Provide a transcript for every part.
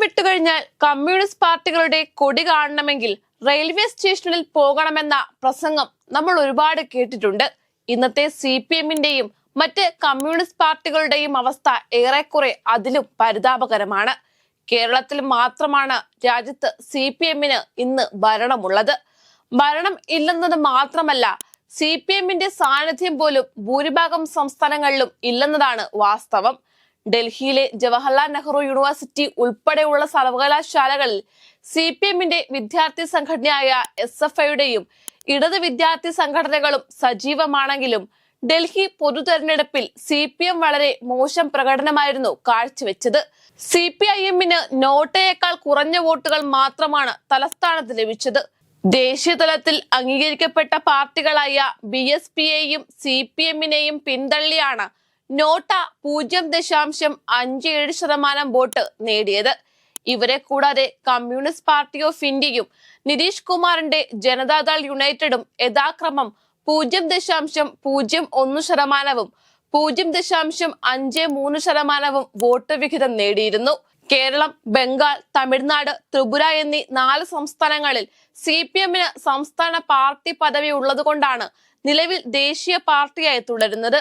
വിട്ടുകഴിഞ്ഞാൽ communist പാർട്ടികളുടെ കൊടി കാണണമെങ്കിൽ റെയിൽവേ സ്റ്റേഷനിൽ പോകണമെന്ന പ്രസംഗം നമ്മൾ ഒരുപാട് കേട്ടിട്ടുണ്ട്. ഇന്നത്തെ സി പി എമ്മിന്റെയും മറ്റ് കമ്മ്യൂണിസ്റ്റ് പാർട്ടികളുടെയും അവസ്ഥ ഏറെക്കുറെ അതിലും പരിതാപകരമാണ്. കേരളത്തിൽ മാത്രമാണ് രാജ്യത്ത് സി പി എമ്മിന് ഇന്ന് ഭരണമുള്ളത്. ഭരണം ഇല്ലെന്നത് മാത്രമല്ല സി പി എമ്മിന്റെ സാന്നിധ്യം പോലും ഭൂരിഭാഗം സംസ്ഥാനങ്ങളിലും ഇല്ലെന്നതാണ് വാസ്തവം. ഡൽഹിയിലെ ജവഹർലാൽ നെഹ്റു യൂണിവേഴ്സിറ്റി ഉൾപ്പെടെയുള്ള സർവകലാശാലകളിൽ സി പി എമ്മിന്റെ വിദ്യാർത്ഥി സംഘടനയായ എസ് എഫ് ഐയുടെയും ഇടത് വിദ്യാർത്ഥി സംഘടനകളും സജീവമാണെങ്കിലും ഡൽഹി പൊതു തെരഞ്ഞെടുപ്പിൽ സി പി എം വളരെ മോശം പ്രകടനമായിരുന്നു കാഴ്ചവെച്ചത്. സി പി ഐ എമ്മിന് നോട്ടയേക്കാൾ കുറഞ്ഞ വോട്ടുകൾ മാത്രമാണ് തലസ്ഥാനത്ത് ലഭിച്ചത്. ദേശീയ തലത്തിൽ അംഗീകരിക്കപ്പെട്ട പാർട്ടികളായ ബി എസ് പിയെയും സി പി എമ്മിനെയും പിന്തള്ളിയാണ് നോട്ട പൂജ്യം ദശാംശം അഞ്ച് ഏഴ് ശതമാനം വോട്ട് നേടിയത്. ഇവരെ കൂടാതെ കമ്മ്യൂണിസ്റ്റ് പാർട്ടി ഓഫ് ഇന്ത്യയും നിതീഷ് കുമാറിന്റെ ജനതാദൾ യുണൈറ്റഡും യഥാക്രമം പൂജ്യം ദശാംശം പൂജ്യം ഒന്ന് ശതമാനവും പൂജ്യം ദശാംശം അഞ്ച് മൂന്ന് ശതമാനവും വോട്ട് വിഹിതം നേടിയിരുന്നു. കേരളം ബംഗാൾ തമിഴ്നാട് ത്രിപുര എന്നീ നാല് സംസ്ഥാനങ്ങളിൽ സി സംസ്ഥാന പാർട്ടി പദവി ഉള്ളതുകൊണ്ടാണ് നിലവിൽ ദേശീയ പാർട്ടിയായി തുടരുന്നത്.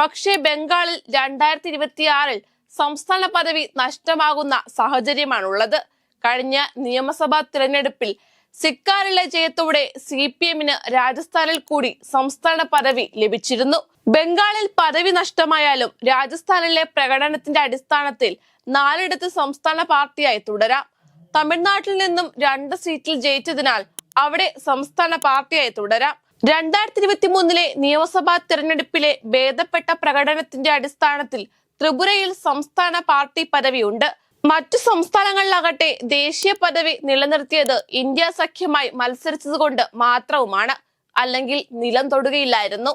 പക്ഷേ ബംഗാളിൽ രണ്ടായിരത്തി ഇരുപത്തിയാറിൽ സംസ്ഥാന പദവി നഷ്ടമാകുന്ന സാഹചര്യമാണുള്ളത്. കഴിഞ്ഞ നിയമസഭാ തിരഞ്ഞെടുപ്പിൽ സിക്കാറിലെ ജയത്തോടെ സി പി എമ്മിന് രാജസ്ഥാനിൽ കൂടി സംസ്ഥാന പദവി ലഭിച്ചിരുന്നു. ബംഗാളിൽ പദവി നഷ്ടമായാലും രാജസ്ഥാനിലെ പ്രകടനത്തിന്റെ അടിസ്ഥാനത്തിൽ നാലിടത്ത് സംസ്ഥാന പാർട്ടിയായി തുടരാം. തമിഴ്നാട്ടിൽ നിന്നും രണ്ട് സീറ്റിൽ ജയിച്ചതിനാൽ അവിടെ സംസ്ഥാന പാർട്ടിയായി തുടരാം. രണ്ടായിരത്തി ഇരുപത്തി മൂന്നിലെ നിയമസഭാ തെരഞ്ഞെടുപ്പിലെ ഭേദപ്പെട്ട പ്രകടനത്തിന്റെ അടിസ്ഥാനത്തിൽ ത്രിപുരയിൽ സംസ്ഥാന പാർട്ടി പദവിയുണ്ട്. മറ്റു സംസ്ഥാനങ്ങളിലാകട്ടെ ദേശീയ പദവി നിലനിർത്തിയത് ഇന്ത്യ സഖ്യമായി മത്സരിച്ചതുകൊണ്ട് മാത്രവുമാണ്. അല്ലെങ്കിൽ നിലം തൊടുകയില്ലായിരുന്നു.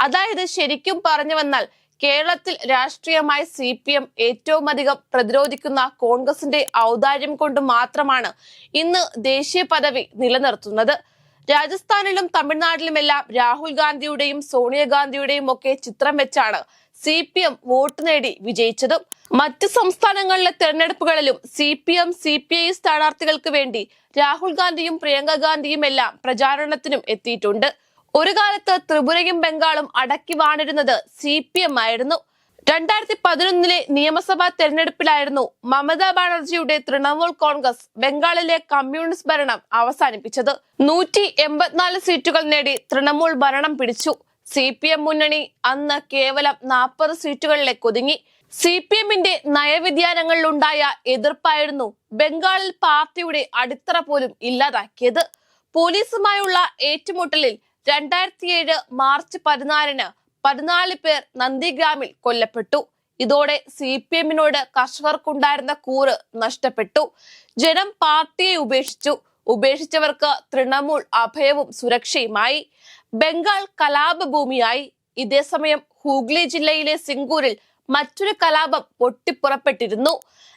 അതായത് ശരിക്കും പറഞ്ഞു വന്നാൽ കേരളത്തിൽ രാഷ്ട്രീയമായി സി പി എം ഏറ്റവും അധികം പ്രതിരോധിക്കുന്ന കോൺഗ്രസിന്റെ ഔദാര്യം കൊണ്ട് മാത്രമാണ് ഇന്ന് ദേശീയ പദവി നിലനിർത്തുന്നത്. രാജസ്ഥാനിലും തമിഴ്നാട്ടിലുമെല്ലാം രാഹുൽ ഗാന്ധിയുടെയും സോണിയാഗാന്ധിയുടെയും ഒക്കെ ചിത്രം വെച്ചാണ് സി പി എം വോട്ട് നേടി വിജയിച്ചതും. മറ്റ് സംസ്ഥാനങ്ങളിലെ തെരഞ്ഞെടുപ്പുകളിലും C P M C P I സ്ഥാനാർത്ഥികൾക്ക് വേണ്ടി രാഹുൽ ഗാന്ധിയും പ്രിയങ്ക ഗാന്ധിയും എല്ലാം പ്രചാരണത്തിനും എത്തിയിട്ടുണ്ട്. ഒരു കാലത്ത് ത്രിപുരയും ബംഗാളും അടക്കി വാണിരുന്നത് സി പി എം ആയിരുന്നു. രണ്ടായിരത്തി പതിനൊന്നിലെ നിയമസഭാ തെരഞ്ഞെടുപ്പിലായിരുന്നു മമതാ ബാനർജിയുടെ തൃണമൂൽ കോൺഗ്രസ് ബംഗാളിലെ കമ്മ്യൂണിസ്റ്റ് ഭരണം അവസാനിപ്പിച്ചത്. നൂറ്റി എൺപത്തിനാല് സീറ്റുകൾ നേടി തൃണമൂൽ ഭരണം പിടിച്ചു. സി പി എം മുന്നണി അന്ന് കേവലം നാൽപ്പത് സീറ്റുകളിലേക്ക് ഒതുങ്ങി സി പി എമ്മിന്റെ നയവ്യതിയാനങ്ങളിലുണ്ടായ എതിർപ്പായിരുന്നു ബംഗാളിൽ പാർട്ടിയുടെ അടിത്തറ പോലും ഇല്ലാതാക്കിയത്. പോലീസുമായുള്ള ഏറ്റുമുട്ടലിൽ രണ്ടായിരത്തിയേഴ് മാർച്ച് പതിനാലിന് പതിനാല് പേർ നന്ദിഗ്രാമിൽ കൊല്ലപ്പെട്ടു. ഇതോടെ സി പി എമ്മിനോട് കർഷകർക്കുണ്ടായിരുന്ന കൂറ് നഷ്ടപ്പെട്ടു. ജനം പാർട്ടിയെ ഉപേക്ഷിച്ചു. ഉപേക്ഷിച്ചവർക്ക് തൃണമൂൽ അഭയവും സുരക്ഷയുമായി. ബംഗാൾ കലാപഭൂമിയായി. ഇതേസമയം ഹൂഗ്ലി ജില്ലയിലെ സിംഗൂരിൽ മറ്റൊരു കലാപം പൊട്ടിപ്പുറപ്പെട്ടിരുന്നു.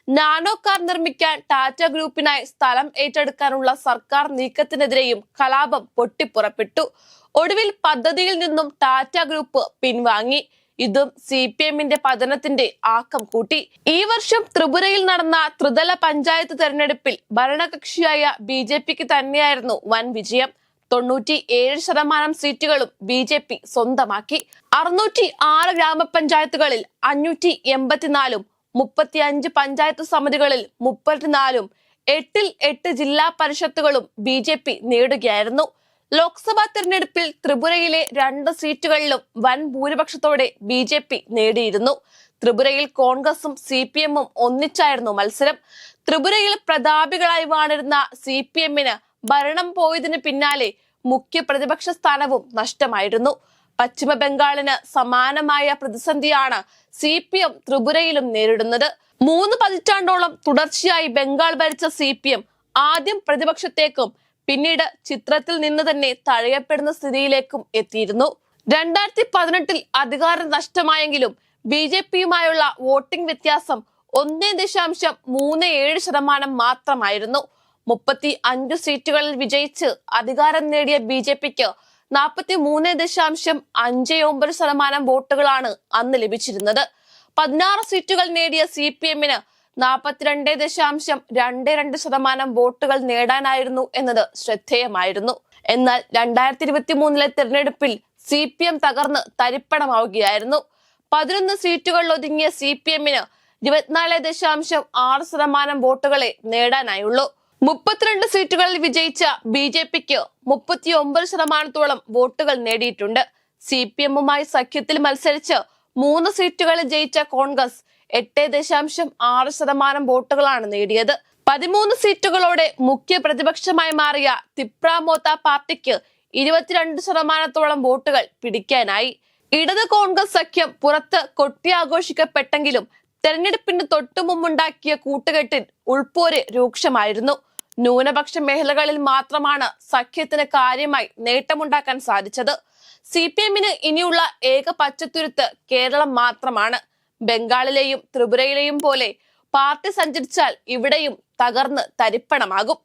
നാനോ കാർ നിർമ്മിക്കാൻ ടാറ്റ ഗ്രൂപ്പിനായി സ്ഥലം ഏറ്റെടുക്കാനുള്ള സർക്കാർ നീക്കത്തിനെതിരെയും കലാപം പൊട്ടിപ്പുറപ്പെട്ടു. ഒടുവിൽ പദ്ധതിയിൽ നിന്നും ടാറ്റ ഗ്രൂപ്പ് പിൻവാങ്ങി. ഇതും സി പി എമ്മിന്റെ പതനത്തിന്റെ ആക്കം കൂട്ടി. ഈ വർഷം ത്രിപുരയിൽ നടന്ന ത്രിതല പഞ്ചായത്ത് തെരഞ്ഞെടുപ്പിൽ ഭരണകക്ഷിയായ ബി ജെ പിക്ക് തന്നെയായിരുന്നു വൻ വിജയം. തൊണ്ണൂറ്റി ഏഴ് ശതമാനം സീറ്റുകളും ബി ജെ പി സ്വന്തമാക്കി. അറുന്നൂറ്റി ആറ് ഗ്രാമപഞ്ചായത്തുകളിൽ അഞ്ഞൂറ്റി എൺപത്തിനാലും മുപ്പത്തി അഞ്ച് പഞ്ചായത്ത് സമിതികളിൽ മുപ്പത്തിനാലും എട്ടിൽ എട്ട് ജില്ലാ പരിഷത്തുകളും ബി ജെ പി നേടുകയായിരുന്നു. ലോക്സഭാ തെരഞ്ഞെടുപ്പിൽ ത്രിപുരയിലെ രണ്ട് സീറ്റുകളിലും വൻ ഭൂരിപക്ഷത്തോടെ ബി ജെ പി നേടിയിരുന്നു. ത്രിപുരയിൽ കോൺഗ്രസും സി പി എമ്മും ഒന്നിച്ചായിരുന്നു മത്സരം. ത്രിപുരയിൽ പ്രതാപികളായി വാണിരുന്ന സി പി എമ്മിന് ഭരണം പോയതിന് പിന്നാലെ മുഖ്യ പ്രതിപക്ഷ സ്ഥാനവും നഷ്ടമായിരുന്നു. പശ്ചിമ ബംഗാളിന് സമാനമായ പ്രതിസന്ധിയാണ് സി പി എം ത്രിപുരയിലും നേരിടുന്നത്. മൂന്ന് പതിറ്റാണ്ടോളം തുടർച്ചയായി ബംഗാൾ ഭരിച്ച സി പി എം ആദ്യം പ്രതിപക്ഷത്തേക്കും പിന്നീട് ചിത്രത്തിൽ നിന്ന് തന്നെ തഴയപ്പെടുന്ന സ്ഥിതിയിലേക്കും എത്തിയിരുന്നു. രണ്ടായിരത്തി പതിനെട്ടിൽ അധികാരം നഷ്ടമായെങ്കിലും ബി ജെ പിയുമായുള്ള വോട്ടിംഗ് വ്യത്യാസം ഒന്നേ ദശാംശം മൂന്ന് ഏഴ് ശതമാനം മാത്രമായിരുന്നു. മുപ്പത്തി അഞ്ച് സീറ്റുകളിൽ വിജയിച്ച് അധികാരം നേടിയ ബി ജെ പിക്ക് നാൽപ്പത്തി മൂന്ന് ദശാംശം അഞ്ച് ഒമ്പത് ശതമാനം വോട്ടുകളാണ് അന്ന് ലഭിച്ചിരുന്നത്. പതിനാറ് സീറ്റുകൾ നേടിയ സി പി എമ്മിന് നാൽപ്പത്തിരണ്ട് ദശാംശം രണ്ട് രണ്ട് ശതമാനം വോട്ടുകൾ നേടാനായിരുന്നു എന്നത് ശ്രദ്ധേയമായിരുന്നു. എന്നാൽ രണ്ടായിരത്തി ഇരുപത്തി മൂന്നിലെ തെരഞ്ഞെടുപ്പിൽ സി പി എം തകർന്ന് തരിപ്പണമാവുകയായിരുന്നു. പതിനൊന്ന് സീറ്റുകളിൽ ഒതുങ്ങിയ സി പി എമ്മിന് ഇരുപത്തിനാല് ദശാംശം ആറ് ശതമാനം വോട്ടുകളെ നേടാനായുള്ളൂ. മുപ്പത്തിരണ്ട് സീറ്റുകളിൽ വിജയിച്ച ബി ജെ പിക്ക് മുപ്പത്തി ഒമ്പത് ശതമാനത്തോളം വോട്ടുകൾ നേടിയിട്ടുണ്ട്. സി പി എമ്മുമായി സഖ്യത്തിൽ മത്സരിച്ച് മൂന്ന് സീറ്റുകളിൽ ജയിച്ച കോൺഗ്രസ് എട്ട് ദശാംശം ആറ് ശതമാനം വോട്ടുകളാണ് നേടിയത്. പതിമൂന്ന് സീറ്റുകളോടെ മുഖ്യ പ്രതിപക്ഷമായി മാറിയ തിപ്രാമോത്ത പാർട്ടിക്ക് ഇരുപത്തിരണ്ട് ശതമാനത്തോളം വോട്ടുകൾ പിടിക്കാനായി. ഇടത് കോൺഗ്രസ് സഖ്യം പുറത്ത് കൊട്ടിയാഘോഷിക്കപ്പെട്ടെങ്കിലും തെരഞ്ഞെടുപ്പിന് തൊട്ടുമുമ്പുണ്ടാക്കിയ കൂട്ടുകെട്ടിൽ ഉൾപ്പോര് രൂക്ഷമായിരുന്നു. ന്യൂനപക്ഷ മേഖലകളിൽ മാത്രമാണ് സഖ്യത്തിന് കാര്യമായി നേട്ടമുണ്ടാക്കാൻ സാധിച്ചത്. സി പി എമ്മിന് ഇനിയുള്ള ഏക പച്ചത്തുരുത്ത് കേരളം മാത്രമാണ്. ബംഗാളിലെയും ത്രിപുരയിലെയും പോലെ പാർട്ടി സഞ്ചരിച്ചാൽ ഇവിടെയും തകർന്ന് തരിപ്പണമാകും.